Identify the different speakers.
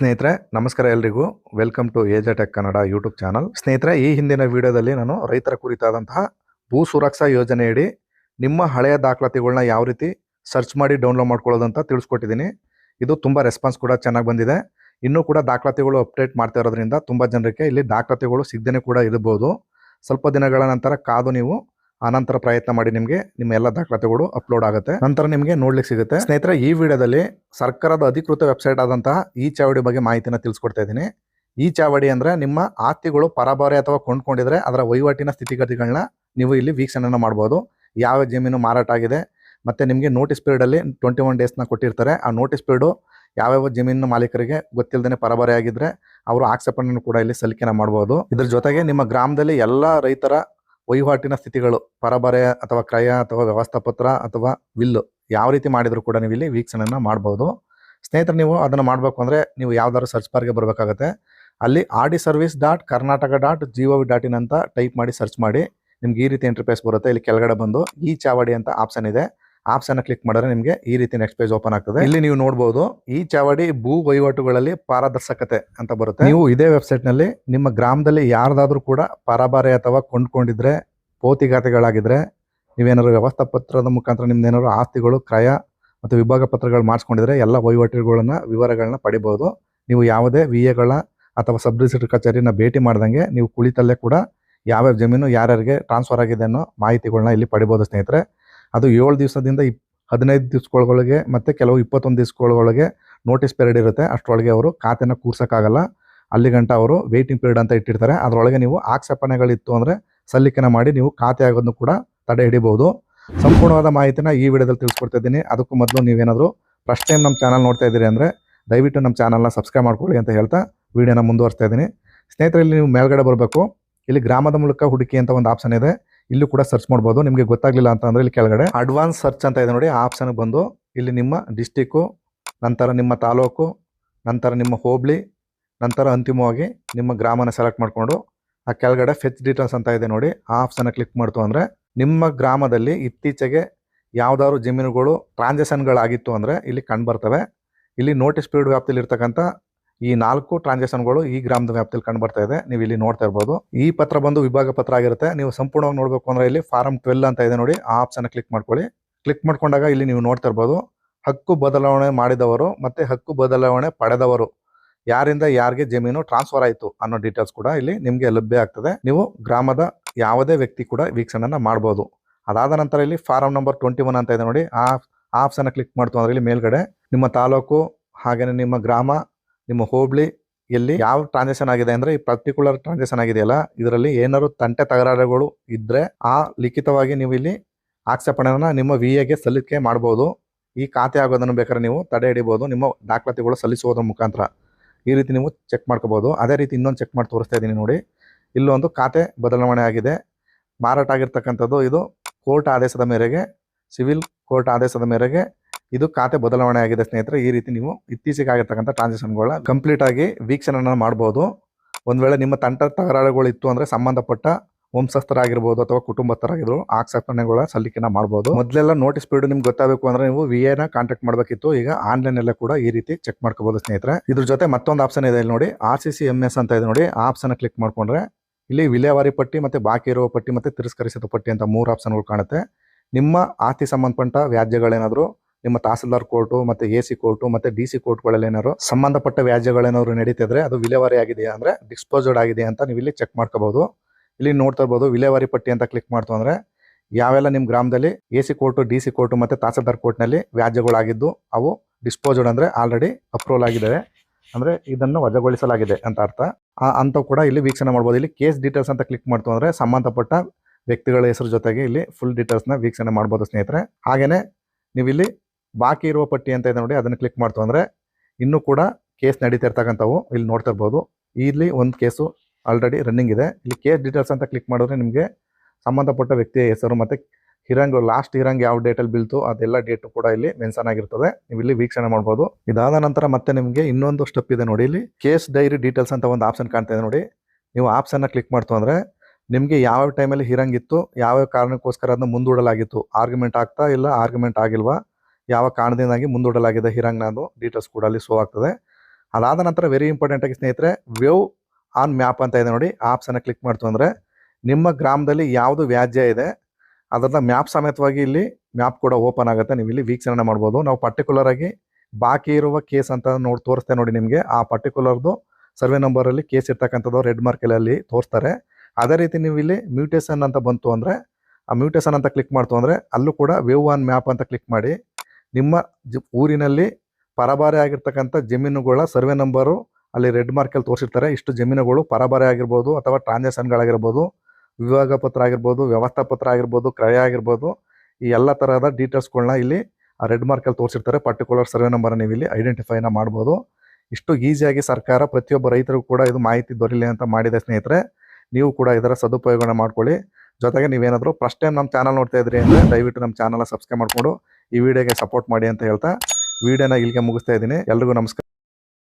Speaker 1: ಸ್ನೇಹಿತರೆ, ನಮಸ್ಕಾರ ಎಲ್ರಿಗೂ. Welcome to age tech Kannada YouTube channel ಸ್ನೇಹಿತರೆ, ಈ ಹಿಂದಿನ ವಿಡಿಯೋದಲ್ಲಿ ನಾನು ರೈತರ ಕುರಿತಾದಂತಹ ಭೂ ಸುರಕ್ಷಾ ಯೋಜನೆಯಡಿ ನಿಮ್ಮ ಹಳೆಯ ದಾಖಲಾತಿಗಳನ್ನ ಯಾವ ರೀತಿ ಸರ್ಚ್ ಮಾಡಿ ಡೌನ್ಲೋಡ್ ಮಾಡ್ಕೊಳ್ಳೋದು ಅಂತ ತಿಳಿಸ್ಕೊಟ್ಟಿದ್ದೀನಿ. ಇದು ತುಂಬ ರೆಸ್ಪಾನ್ಸ್ ಕೂಡ ಚೆನ್ನಾಗಿ ಬಂದಿದೆ. ಇನ್ನೂ ಕೂಡ ದಾಖಲಾತಿಗಳು ಅಪ್ಡೇಟ್ ಮಾಡ್ತಾ ಇರೋದ್ರಿಂದ ತುಂಬ ಜನರಿಗೆ ಇಲ್ಲಿ ದಾಖಲಾತಿಗಳು ಸಿಗದೇ ಕೂಡ ಇರಬಹುದು ಸ್ವಲ್ಪ ದಿನಗಳ ನಂತರ ಕಾದು ನೀವು ಆನಂತರ ಪ್ರಯತ್ನ ಮಾಡಿ ನಿಮಗೆ ನಿಮ್ಮ ಎಲ್ಲ ದಾಖಲಾತಿಗಳು ಅಪ್ಲೋಡ್ ಆಗುತ್ತೆ. ನಂತರ ನಿಮಗೆ ನೋಡ್ಲಿಕ್ಕೆ ಸಿಗುತ್ತೆ. ಸ್ನೇಹಿತರೆ, ಈ ವಿಡಿಯೋದಲ್ಲಿ ಸರ್ಕಾರದ ಅಧಿಕೃತ ವೆಬ್ಸೈಟ್ ಆದಂತಹ ಈ ಚಾವಡಿ ಬಗ್ಗೆ ಮಾಹಿತಿನ ತಿಳಿಸ್ಕೊಡ್ತಾ ಇದ್ದೀನಿ. ಈ ಚಾವಡಿ ಅಂದ್ರೆ ನಿಮ್ಮ ಆಸ್ತಿಗಳು ಪರಭಾರಿ ಅಥವಾ ಕೊಂಡ್ಕೊಂಡಿದ್ರೆ ಅದರ ವಹಿವಾಟಿನ ಸ್ಥಿತಿಗತಿಗಳನ್ನ ನೀವು ಇಲ್ಲಿ ವೀಕ್ಷಣೆನ ಮಾಡ್ಬೋದು. ಯಾವ ಜಮೀನು ಮಾರಾಟ ಆಗಿದೆ, ಮತ್ತೆ ನಿಮಗೆ ನೋಟಿಸ್ ಪೀರಿಯಡ್ ಅಲ್ಲಿ ಟ್ವೆಂಟಿ ಒನ್ ಡೇಸ್ನ ಕೊಟ್ಟಿರ್ತಾರೆ. ಆ ನೋಟಿಸ್ ಪೀರಿಯಡ್ ಯಾವ್ಯಾವ ಜಮೀನಿನ ಮಾಲೀಕರಿಗೆ ಗೊತ್ತಿಲ್ಲದೇ ಪರಭಾರಿ ಆಗಿದ್ರೆ ಅವರು ಆಕ್ಷೇಪಣೆಯನ್ನು ಕೂಡ ಇಲ್ಲಿ ಸಲ್ಲಿಕೆನ ಮಾಡಬಹುದು ಇದ್ರ ಜೊತೆಗೆ ನಿಮ್ಮ ಗ್ರಾಮದಲ್ಲಿ ಎಲ್ಲ ರೈತರ ವಹಿವಾಟಿನ ಸ್ಥಿತಿಗಳು, ಪರಬರೆ ಅಥವಾ ಕ್ರಯ ಅಥವಾ ವ್ಯವಸ್ಥಾಪತ್ರ ಅಥವಾ ವಿಲ್ಲು ಯಾವ ರೀತಿ ಮಾಡಿದರೂ ಕೂಡ ನೀವು ಇಲ್ಲಿ ವೀಕ್ಷಣೆಯನ್ನು ಮಾಡ್ಬೋದು. ಸ್ನೇಹಿತರೆ, ನೀವು ಅದನ್ನು ಮಾಡಬೇಕು ಅಂದರೆ ನೀವು ಯಾವ್ದಾದ್ರು ಸರ್ಚ್ ಬಾರ್ಗೆ ಬರಬೇಕಾಗತ್ತೆ. ಅಲ್ಲಿ R D service dot Karnataka dot G V dot in ಅಂತ ಟೈಪ್ ಮಾಡಿ ಸರ್ಚ್ ಮಾಡಿ. ನಿಮ್ಗೆ ಈ ರೀತಿ ಇಂಟರ್ಫೇಸ್ ಬರುತ್ತೆ. ಇಲ್ಲಿ ಕೆಳಗಡೆ ಬಂದು ಈ ಚಾವಡಿ ಅಂತ ಆಪ್ಷನ್ ಇದೆ. ಆಪ್ಷನ್ ಕ್ಲಿಕ್ ಮಾಡಿದ್ರೆ ನಿಮಗೆ ಈ ರೀತಿ ನೆಕ್ಸ್ಟ್ ಪೇಜ್ ಓಪನ್ ಆಗ್ತದೆ. ಇಲ್ಲಿ ನೀವು ನೋಡಬಹುದು ಈ ಚಾವಡಿ ಭೂ ವಹಿವಾಟುಗಳಲ್ಲಿ ಪಾರದರ್ಶಕತೆ ಅಂತ ಬರುತ್ತೆ. ನೀವು ಇದೇ ವೆಬ್ಸೈಟ್ನಲ್ಲಿ ನಿಮ್ಮ ಗ್ರಾಮದಲ್ಲಿ ಯಾರ್ದಾದ್ರೂ ಕೂಡ ಪರಬಾರೆ ಅಥವಾ ಕೊಂಡ್ಕೊಂಡಿದ್ರೆ ಪೋತಿಗಾತಿಗಳಾಗಿದ್ರೆ ನೀವೇನಾದ್ರು ವ್ಯವಸ್ಥಾಪತ್ರದ ಮುಖಾಂತರ ನಿಮ್ದೇನಾದ್ರು ಆಸ್ತಿಗಳು, ಕ್ರಯ ಮತ್ತು ವಿಭಾಗ ಪತ್ರಗಳು ಮಾಡಿಸ್ಕೊಂಡಿದ್ರೆ ಎಲ್ಲ ವಹಿವಾಟುಗಳನ್ನ, ವಿವರಗಳನ್ನ ಪಡಿಬಹುದು ನೀವು ಯಾವುದೇ ವಿ ಎಗಳ ಅಥವಾ ಸಬ್ ರಿಜಿಸ್ಟರ್ ಕಚೇರಿನ ಭೇಟಿ ಮಾಡ್ದಂಗೆ ನೀವು ಕುಳಿತಲ್ಲೇ ಕೂಡ ಯಾವ್ಯಾವ ಜಮೀನು ಯಾರ್ಯಾರಿಗೆ ಟ್ರಾನ್ಸ್ಫರ್ ಆಗಿದೆ ಅನ್ನೋ ಮಾಹಿತಿಗಳನ್ನ ಇಲ್ಲಿ ಪಡಿಬೋದು ಸ್ನೇಹಿತರೆ. ಅದು ಏಳು ದಿವಸದಿಂದ ಇಪ್, ಹದಿನೈದು ದಿವ್ಸಗಳೊಳಗೆ ಮತ್ತು ಕೆಲವು ಇಪ್ಪತ್ತೊಂದು ದಿವಸಗಳೊಳಗೆ ನೋಟಿಸ್ ಪೀರಿಯಡ್ ಇರುತ್ತೆ. ಅಷ್ಟರೊಳಗೆ ಅವರು ಖಾತೆನ ಕೂರ್ಸೋಕ್ಕಾಗಲ್ಲ. ಅಲ್ಲಿ ಗಂಟ ಅವರು ವೇಟಿಂಗ್ ಪೀರಿಯಡ್ ಅಂತ ಇಟ್ಟಿರ್ತಾರೆ. ಅದರೊಳಗೆ ನೀವು ಆಕ್ಷೇಪಣೆಗಳಿತ್ತು ಅಂದರೆ ಸಲ್ಲಿಕೆನ ಮಾಡಿ ನೀವು ಖಾತೆ ಆಗೋದನ್ನು ಕೂಡ ತಡೆ ಹಿಡಿಬಹುದು. ಸಂಪೂರ್ಣವಾದ ಮಾಹಿತಿನ ಈ ವಿಡಿಯೋದಲ್ಲಿ ತಿಳಿಸ್ಕೊಡ್ತಿದ್ದೀನಿ. ಅದಕ್ಕೂ ಮೊದಲು ನೀವೇನಾದರೂ ಫಸ್ಟ್ ಟೈಮ್ ನಮ್ಮ ಚಾನಲ್ ನೋಡ್ತಾ ಇದ್ದೀರಿ ಅಂದರೆ ದಯವಿಟ್ಟು ನಮ್ಮ ಚಾನಲ್ನ ಸಬ್ಸ್ಕ್ರೈಬ್ ಮಾಡ್ಕೊಳ್ಳಿ ಅಂತ ಹೇಳ್ತಾ ವಿಡಿಯೋನ ಮುಂದುವರಿಸ್ತಾ ಇದ್ದೀನಿ. ಸ್ನೇಹಿತರಲ್ಲಿ ನೀವು ಮೇಲ್ಗಡೆ ಬರಬೇಕು. ಇಲ್ಲಿ ಗ್ರಾಮದ ಮೂಲಕ ಹುಡುಕಿ ಅಂತ ಒಂದು ಆಪ್ಷನ್ ಇದೆ. ಇಲ್ಲೂ ಕೂಡ ಸರ್ಚ್ ಮಾಡ್ಬೋದು. ನಿಮಗೆ ಗೊತ್ತಾಗ್ಲಿಲ್ಲ ಅಂತ ಅಂದ್ರೆ ಇಲ್ಲಿ ಕೆಳಗಡೆ. ಅಡ್ವಾನ್ಸ್ ಸರ್ಚ್ ಅಂತ ಇದೆ ನೋಡಿ, ಆ ಆಪ್ಷನ್ ಬಂದು ಇಲ್ಲಿ ನಿಮ್ಮ ಡಿಸ್ಟಿಕ್ಕು ನಂತರ ನಿಮ್ಮ ತಾಲೂಕು, ನಂತರ ನಿಮ್ಮ ಹೋಬಳಿ ನಂತರ ಅಂತಿಮವಾಗಿ ನಿಮ್ಮ ಗ್ರಾಮನ ಸೆಲೆಕ್ಟ್ ಮಾಡಿಕೊಂಡು, ಆ ಕೆಳಗಡೆ ಫೆಚ್ ಡೀಟೇಲ್ಸ್ ಅಂತ ಇದೆ ನೋಡಿ, ಆ ಆಪ್ಷನ್ ಕ್ಲಿಕ್ ಮಾಡ್ತು ಅಂದರೆ ನಿಮ್ಮ ಗ್ರಾಮದಲ್ಲಿ ಇತ್ತೀಚೆಗೆ ಯಾವ್ದಾದ್ರು ಜಮೀನುಗಳು ಟ್ರಾನ್ಸಾಕ್ಷನ್ಗಳಾಗಿತ್ತು ಅಂದರೆ ಇಲ್ಲಿ ಕಂಡು ಬರ್ತವೆ. ಇಲ್ಲಿ ನೋಟಿಸ್ ಪೀರಿಯಡ್ ವ್ಯಾಪ್ತಿಯಲ್ಲಿ ಇರ್ತಕ್ಕಂಥ ಈ ನಾಲ್ಕು ಟ್ರಾನ್ಸಾಕ್ಷನ್ಗಳು ಈ ಗ್ರಾಮದ ವ್ಯಾಪ್ತಿಯಲ್ಲಿ ಕಂಡು ಬರ್ತಾ ಇದೆ. ನೀವು ಇಲ್ಲಿ ನೋಡ್ತಾ ಇರ್ಬೋದು. ಈ ಪತ್ರ ಬಂದು ವಿಭಾಗ ಪತ್ರ ಆಗಿರುತ್ತೆ. ನೀವು ಸಂಪೂರ್ಣವಾಗಿ ನೋಡಬೇಕು ಅಂದ್ರೆ ಇಲ್ಲಿ ಫಾರಂ ಟ್ವೆಲ್ ಅಂತ ಇದೆ ನೋಡಿ. ಆ ಆಪ್ಷನ್ ಕ್ಲಿಕ್ ಮಾಡ್ಕೊಳ್ಳಿ. ಕ್ಲಿಕ್ ಮಾಡ್ಕೊಂಡಾಗ ಇಲ್ಲಿ ನೀವು ನೋಡ್ತಾ ಇರ್ಬೋದು. ಹಕ್ಕು ಬದಲಾವಣೆ ಮಾಡಿದವರು ಮತ್ತೆ ಹಕ್ಕು ಬದಲಾವಣೆ ಪಡೆದವರು. ಯಾರಿಂದ ಯಾರಿಗೆ ಜಮೀನು ಟ್ರಾನ್ಸ್ಫರ್ ಆಯಿತು ಅನ್ನೋ ಡೀಟೇಲ್ಸ್ ಕೂಡ ಇಲ್ಲಿ ನಿಮಗೆ ಲಭ್ಯ ಆಗ್ತದೆ. ನೀವು ಗ್ರಾಮದ ಯಾವುದೇ ವ್ಯಕ್ತಿ ಕೂಡ ವೀಕ್ಷಣೆನ ಮಾಡ್ಬೋದು. ಅದಾದ ನಂತರ ಇಲ್ಲಿ ಫಾರಂ ನಂಬರ್ ಟ್ವೆಂಟಿ ಒನ್ ಅಂತ ಇದೆ ನೋಡಿ. ಆ ಆಪ್ಷನ್ ಕ್ಲಿಕ್ ಮಾಡ್ತು ಅಂದ್ರೆ ಇಲ್ಲಿ ಮೇಲ್ಗಡೆ ನಿಮ್ಮ ತಾಲೂಕು ಹಾಗೆಯೇ ನಿಮ್ಮ ಗ್ರಾಮ ನಿಮ್ಮ ಹೋಬಳಿ ಇಲ್ಲಿ ಯಾವ ಟ್ರಾನ್ಸಾಕ್ಷನ್ ಆಗಿದೆ ಅಂದ್ರೆ ಈ ಪರ್ಟಿಕ್ಯುಲರ್ ಟ್ರಾನ್ಸಾಕ್ಷನ್ ಆಗಿದೆಯಲ್ಲ, ಇದರಲ್ಲಿ ಏನಾದ್ರು ತಂಟೆ ತಗರಾರುಗಳು ಇದ್ರೆ ಆ ಲಿಖಿತವಾಗಿ ನೀವು ಇಲ್ಲಿ ಆಕ್ಷೇಪಣೆಯನ್ನ ನಿಮ್ಮ ವಿ ಎಗೆ ಸಲ್ಲಿಕೆ ಮಾಡಬಹುದು ಈ ಖಾತೆ ಆಗೋದನ್ನು ಬೇಕಾದ್ರೆ ನೀವು ತಡೆ ಹಿಡಿಬಹುದು ನಿಮ್ಮ ದಾಖಲಾತಿಗಳು ಸಲ್ಲಿಸುವುದರ ಮುಖಾಂತರ ಈ ರೀತಿ ನೀವು ಚೆಕ್ ಮಾಡ್ಕೋಬಹುದು ಅದೇ ರೀತಿ ಇನ್ನೊಂದು ಚೆಕ್ ಮಾಡಿ ತೋರಿಸ್ತಾ ಇದ್ದೀನಿ ನೋಡಿ. ಇಲ್ಲೊಂದು ಖಾತೆ ಬದಲಾವಣೆ ಆಗಿದೆ. ಮಾರಾಟ ಆಗಿರ್ತಕ್ಕಂಥದ್ದು ಇದು ಕೋರ್ಟ್ ಆದೇಶದ ಮೇರೆಗೆ, ಸಿವಿಲ್ ಕೋರ್ಟ್ ಆದೇಶದ ಮೇರೆಗೆ ಇದು ಖಾತೆ ಬದಲಾವಣೆ ಆಗಿದೆ, ಸ್ನೇಹಿತರೆ. ಈ ರೀತಿ ನೀವು ಇತ್ತೀಚೆಗೆ ಆಗಿರ್ತಕ್ಕಂಥ ಟ್ರಾನ್ಸಾಕ್ಷನ್ಗಳ ಕಂಪ್ಲೀಟ್ ಆಗಿ ವೀಕ್ಷಣೆನ ಮಾಡ್ಬೋದು. ಒಂದ್ ವೇಳೆ ನಿಮ್ಮ ತಂಟ ತಗರಾಳುಗಳು ಇತ್ತು ಅಂದ್ರೆ ಸಂಬಂಧಪಟ್ಟ ವಂಶಸ್ಥರಾಗಿರ್ಬೋದು ಅಥವಾ ಕುಟುಂಬಸ್ಥರಾಗಿದ್ರು, ಆಕ್ಷೇಪಣೆಗಳ ಸಲ್ಲಿಕೆನ ಮಾಡ್ಬೋದು. ಮೊದಲೆಲ್ಲ ನೋಟಿಸ್ ಪೀರಿಯಡ್ ನಿಮ್ಗೆ ಗೊತ್ತಾಗಬೇಕು ಅಂದ್ರೆ ನೀವು ವಿ ಎನ ಕಾಂಟ್ಯಾಕ್ಟ್ ಮಾಡಬೇಕಿತ್ತು. ಈಗ ಆನ್ಲೈನ್ ಎಲ್ಲ ಕೂಡ ಈ ರೀತಿ ಚೆಕ್ ಮಾಡ್ಕೋಬಹುದು ಸ್ನೇಹಿತರೆ. ಇದ್ರ ಜೊತೆ ಮತ್ತೊಂದು ಆಪ್ಷನ್ ಇದೆ ಇಲ್ಲಿ ನೋಡಿ. R C C M S ಅಂತ ಇದೆ ನೋಡಿ. ಆಪ್ಷನ್ ಕ್ಲಿಕ್ ಮಾಡ್ಕೊಂಡ್ರೆ ಇಲ್ಲಿ ವಿಲೇವಾರಿ ಪಟ್ಟಿ ಮತ್ತೆ ಬಾಕಿ ಇರುವ ಪಟ್ಟಿ ಮತ್ತೆ ತಿರಸ್ಕರಿಸಿದ ಪಟ್ಟಿ ಅಂತ ಮೂರು ಆಪ್ಷನ್ಗಳು ಕಾಣುತ್ತೆ. ನಿಮ್ಮ ಆಸ್ತಿ ಸಂಬಂಧಪಟ್ಟ ವ್ಯಾಜ್ಯಗಳೇನಾದ್ರು ನಿಮ್ಮ ತಹಸೀಲ್ದಾರ್ ಕೋರ್ಟು ಮತ್ತೆ ಎ ಸಿ ಕೋರ್ಟು ಮತ್ತೆ ಡಿ ಸಿ ಕೋರ್ಟ್ಗಳಲ್ಲಿ ಏನಾದ್ರು ಸಂಬಂಧಪಟ್ಟ ವ್ಯಾಜ್ಯಗಳೇನಾದ್ರು ನಡೀತಿದ್ರೆ ಅದು ವಿಲೇವಾರಿ ಆಗಿದೆಯಾ ಅಂದ್ರೆ ಡಿಸ್ಪೋಸ್ಡ್ ಆಗಿದೆ ಅಂತ ನೀವು ಇಲ್ಲಿ ಚೆಕ್ ಮಾಡ್ಕೋಬಹುದು. ಇಲ್ಲಿ ನೋಡ್ತಾ ಇರ್ಬೋದು ವಿಲೇವಾರಿ ಪಟ್ಟಿ ಅಂತ ಕ್ಲಿಕ್ ಮಾಡ್ತು ಅಂದ್ರೆ ಯಾವೆಲ್ಲ ನಿಮ್ಮ ಗ್ರಾಮದಲ್ಲಿ A C court, D C court ಮತ್ತೆ ತಹಸೀಲ್ದಾರ್ ಕೋರ್ಟ್ನಲ್ಲಿ ವ್ಯಾಜ್ಯಗಳಾಗಿದ್ದು ಅವು ಡಿಸ್ಪೋಸ್ಡ್ ಅಂದ್ರೆ ಆಲ್ರೆಡಿ ಅಪ್ರೂವಲ್ ಆಗಿದ್ದಾವೆ. ಅಂದ್ರೆ ಇದನ್ನು ವಜಾಗೊಳಿಸಲಾಗಿದೆ ಅಂತ ಅರ್ಥ. ಅಂತ ಕೂಡ ಇಲ್ಲಿ ವೀಕ್ಷಣೆ ಮಾಡ್ಬೋದು. ಇಲ್ಲಿ ಕೇಸ್ ಡೀಟೇಲ್ಸ್ ಅಂತ ಕ್ಲಿಕ್ ಮಾಡ್ತು ಅಂದ್ರೆ ಸಂಬಂಧಪಟ್ಟ ವ್ಯಕ್ತಿಗಳ ಹೆಸರು ಜೊತೆಗೆ ಇಲ್ಲಿ ಫುಲ್ ಡೀಟೇಲ್ಸ್ನ ವೀಕ್ಷಣೆ ಮಾಡ್ಬೋದು ಸ್ನೇಹಿತರೆ. ಹಾಗೇನೆ ನೀವು ಇಲ್ಲಿ ಬಾಕಿ ಇರುವ ಪಟ್ಟಿ ಅಂತ ಇದೆ ನೋಡಿ, ಅದನ್ನು ಕ್ಲಿಕ್ ಮಾಡ್ತು ಅಂದ್ರೆ ಇನ್ನೂ ಕೂಡ ಕೇಸ್ ನಡೀತಾ ಇರ್ತಕ್ಕಂಥವು ಇಲ್ಲಿ ನೋಡ್ತಾ ಇರ್ಬೋದು. ಇಲ್ಲಿ ಒಂದು ಕೇಸು ಆಲ್ರೆಡಿ ರನ್ನಿಂಗ್ ಇದೆ. ಇಲ್ಲಿ ಕೇಸ್ ಡೀಟೇಲ್ಸ್ ಅಂತ ಕ್ಲಿಕ್ ಮಾಡಿದ್ರೆ ನಿಮಗೆ ಸಂಬಂಧಪಟ್ಟ ವ್ಯಕ್ತಿಯ ಹೆಸರು ಮತ್ತೆ ಹಿರಂಗ್ ಲಾಸ್ಟ್ ಹಿರಂಗ್ ಯಾವ ಡೇಟಲ್ಲಿ ಬೀಳ್ತು, ಅದೆಲ್ಲ ಡೇಟು ಕೂಡ ಇಲ್ಲಿ ಮೆನ್ಷನ್ ಆಗಿರ್ತದೆ. ನೀವು ಇಲ್ಲಿ ವೀಕ್ಷಣೆ ಮಾಡ್ಬೋದು. ಇದಾದ ನಂತರ ಮತ್ತೆ ನಿಮಗೆ ಇನ್ನೊಂದು ಸ್ಟೆಪ್ ಇದೆ ನೋಡಿ, ಇಲ್ಲಿ ಕೇಸ್ ಡೈರಿ ಡೀಟೇಲ್ಸ್ ಅಂತ ಒಂದು ಆಪ್ಷನ್ ಕಾಣ್ತಾ ಇದೆ ನೋಡಿ. ನೀವು ಆಪ್ಷನ್ನ ಕ್ಲಿಕ್ ಮಾಡ್ತು ಅಂದ್ರೆ ನಿಮಗೆ ಯಾವ ಟೈಮಲ್ಲಿ ಹಿರಂಗಿತ್ತು ಯಾವ ಯಾವ ಕಾರಣಕ್ಕೋಸ್ಕರ ಅದನ್ನ ಮುಂದೂಡಲಾಗಿತ್ತು ಆರ್ಗ್ಯುಮೆಂಟ್ ಆಗ್ತಾ ಇಲ್ಲ ಆರ್ಗ್ಯುಮೆಂಟ್ ಆಗಿಲ್ವಾ ಯಾವ ಕಾರಣದಿಂದಾಗಿ ಮುಂದೂಡಲಾಗಿದೆ ಹಿರಂಗ್ನ ಅದು ಡೀಟೇಲ್ಸ್ ಕೂಡ ಅಲ್ಲಿ ಶೋ ಆಗ್ತದೆ. ಅದಾದ ನಂತರ ವೆರಿ ಇಂಪಾರ್ಟೆಂಟ್ ಆಗಿ ಸ್ನೇಹಿತರೆ ವ್ಯವ್ ಆನ್ ಮ್ಯಾಪ್ ಅಂತ ಇದೆ ನೋಡಿ. ಆಪ್ಸನ್ನು ಕ್ಲಿಕ್ ಮಾಡ್ತು ಅಂದರೆ ನಿಮ್ಮ ಗ್ರಾಮದಲ್ಲಿ ಯಾವುದು ವ್ಯಾಜ್ಯ ಇದೆ ಅದರ ಮ್ಯಾಪ್ ಸಮೇತವಾಗಿ ಇಲ್ಲಿ ಮ್ಯಾಪ್ ಕೂಡ ಓಪನ್ ಆಗುತ್ತೆ. ನೀವು ಇಲ್ಲಿ ವೀಕ್ಷಣೆ ಮಾಡ್ಬೋದು. ನಾವು ಪರ್ಟಿಕ್ಯುಲರ್ ಆಗಿ ಬಾಕಿ ಇರುವ ಕೇಸ್ ಅಂತ ನೋಡಿ ತೋರಿಸ್ತೇವೆ ನೋಡಿ ನಿಮಗೆ. ಆ ಪರ್ಟಿಕ್ಯುಲರ್ದು ಸರ್ವೆ ನಂಬರಲ್ಲಿ ಕೇಸ್ ಇರ್ತಕ್ಕಂಥದ್ದು ರೆಡ್ ಮಾರ್ಕಲ್ಲಿ ತೋರಿಸ್ತಾರೆ. ಅದೇ ರೀತಿ ನೀವು ಇಲ್ಲಿ ಮ್ಯೂಟೇಷನ್ ಅಂತ ಬಂತು ಅಂದರೆ, ಆ ಮ್ಯೂಟೇಷನ್ ಅಂತ ಕ್ಲಿಕ್ ಮಾಡ್ತು ಅಂದರೆ, ಅಲ್ಲೂ ಕೂಡ ವೇವ್ ಆನ್ ಮ್ಯಾಪ್ ಅಂತ ಕ್ಲಿಕ್ ಮಾಡಿ ನಿಮ್ಮ ಜ, ಊರಿನಲ್ಲಿ ಪರಭಾರೆ ಆಗಿರ್ತಕ್ಕಂಥ ಜಮೀನುಗಳ ಸರ್ವೆ ನಂಬರು ಅಲ್ಲಿ ರೆಡ್ ಮಾರ್ಕಲ್ಲಿ ತೋರಿಸಿರ್ತಾರೆ. ಇಷ್ಟು ಜಮೀನುಗಳು ಪರಭಾರೆ ಆಗಿರ್ಬೋದು ಅಥವಾ ಟ್ರಾನ್ಸಾಕ್ಷನ್ಗಳಾಗಿರ್ಬೋದು ವಿಭಾಗ ಪತ್ರ ಆಗಿರ್ಬೋದು, ವ್ಯವಸ್ಥಾ ಪತ್ರ ಆಗಿರ್ಬೋದು, ಕ್ರಯ ಆಗಿರ್ಬೋದು, ಈ ಎಲ್ಲ ತರಹದ ಡೀಟೇಲ್ಸ್ಗಳನ್ನ ಇಲ್ಲಿ ಆ ರೆಡ್ ಮಾರ್ಕಲ್ಲಿ ತೋರಿಸಿರ್ತಾರೆ. ಪರ್ಟಿಕ್ಯುಲರ್ ಸರ್ವೆ ನಂಬರ್ ನೀವು ಇಲ್ಲಿ ಐಡೆಂಟಿಫೈನ ಮಾಡ್ಬೋದು. ಇಷ್ಟು ಈಸಿಯಾಗಿ ಸರ್ಕಾರ ಪ್ರತಿಯೊಬ್ಬ ರೈತರಿಗೂ ಕೂಡ ಇದು ಮಾಹಿತಿ ದೊರೀಲಿ ಅಂತ ಮಾಡಿದೆ ಸ್ನೇಹಿತರೆ. ನೀವು ಕೂಡ ಇದರ ಸದುಪಯೋಗನ ಮಾಡ್ಕೊಳ್ಳಿ. ಜೊತೆಗೆ ನೀವೇನಾದರೂ ಫಸ್ಟ್ ಟೈಮ್ ನಮ್ಮ ಚಾನಲ್ ನೋಡ್ತಾ ಇದ್ರಿ ಅಂದರೆ ದಯವಿಟ್ಟು ನಮ್ಮ ಚಾನಲ್ನ ಸಬ್ಸ್ಕ್ರೈಬ್ ಮಾಡಿಕೊಂಡು ಈ ವಿಡಿಯೋಗೆ ಸಪೋರ್ಟ್ ಮಾಡಿ ಅಂತ ಹೇಳ್ತಾ ವಿಡಿಯೋನ ಇಲ್ಲಿಗೆ ಮುಗಿಸ್ತಾ ಇದ್ದೀನಿ. ಎಲ್ರಿಗೂ ನಮಸ್ಕಾರ.